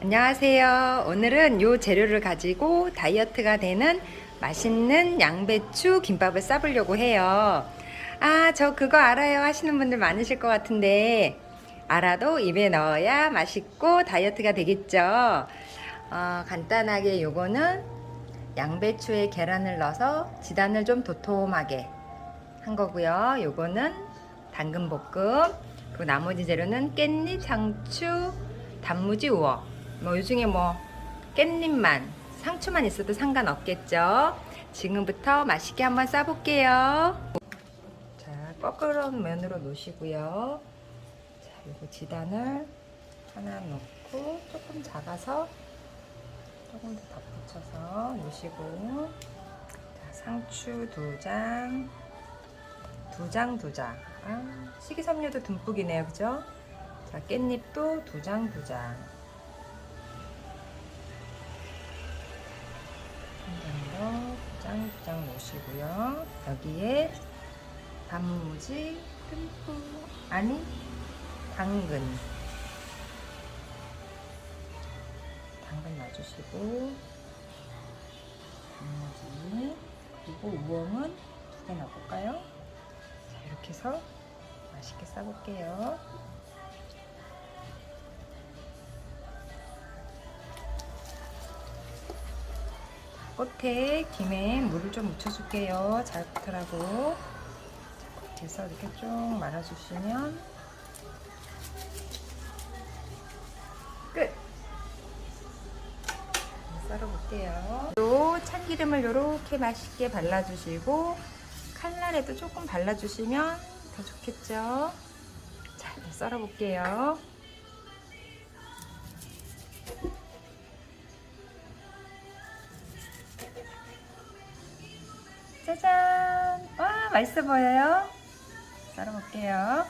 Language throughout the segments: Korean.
안녕하세요. 오늘은 요 재료를 가지고 다이어트가 되는 맛있는 양배추 김밥을 싸보려고 해요. 아, 저 그거 알아요 하시는 분들 많으실 것 같은데, 알아도 입에 넣어야 맛있고 다이어트가 되겠죠. 어, 간단하게 요거는 양배추에 계란을 넣어서 지단을 좀 도톰하게 한 거고요. 요거는 당근 볶음, 그리고 나머지 재료는 깻잎, 상추, 단무지 우엉. 뭐 요중에 뭐 깻잎만, 상추만 있어도 상관없겠죠. 지금부터 맛있게 한번 싸볼게요. 자, 거꾸로 면으로 놓으시고요. 자, 요거 지단을 하나 놓고 조금 작아서 조금 더 덧붙여서 놓으시고 자, 상추 두 장, 두 장, 두 장. 아, 식이섬유도 듬뿍이네요, 그죠? 자, 깻잎도 두 장, 두 장. 한 장 더, 장 놓으시고요. 여기에 단무지 듬뿍, 아니, 당근. 당근 놔주시고, 단무지, 그리고 우엉은 두 개 넣어볼까요? 자, 이렇게 해서 맛있게 싸볼게요. 끝에 김에 물을 좀 묻혀줄게요. 잘 붙으라고. 해서 이렇게 쭉 말아주시면 끝! 썰어볼게요. 또 참기름을 이렇게 맛있게 발라주시고 칼날에도 조금 발라주시면 더 좋겠죠. 자, 썰어볼게요. 짜잔! 와, 맛있어 보여요? 썰어볼게요.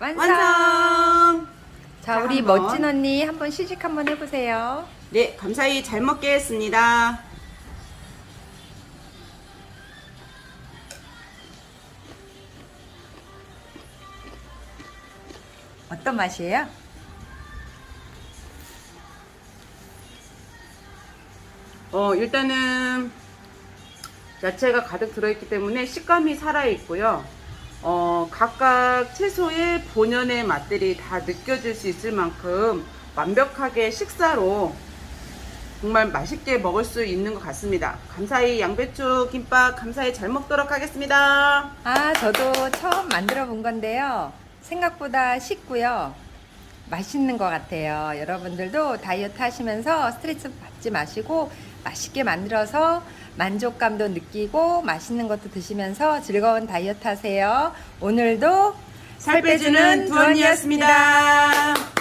완성! 완성! 자, 우리 한번. 멋진 언니 한번 시식 한번 해보세요. 네, 감사히 잘 먹겠습니다. 어떤 맛이에요? 어, 일단은 야채가 가득 들어있기 때문에 식감이 살아있고요. 어, 각각 채소의 본연의 맛들이 다 느껴질 수 있을 만큼 완벽하게 식사로 정말 맛있게 먹을 수 있는 것 같습니다. 감사히 양배추 김밥 감사히 잘 먹도록 하겠습니다. 아, 저도 처음 만들어 본 건데요. 생각보다 쉽고요. 맛있는 것 같아요. 여러분들도 다이어트 하시면서 스트레스 받지 마시고 맛있게 만들어서 만족감도 느끼고 맛있는 것도 드시면서 즐거운 다이어트 하세요. 오늘도 살 빼주는 두언니였습니다.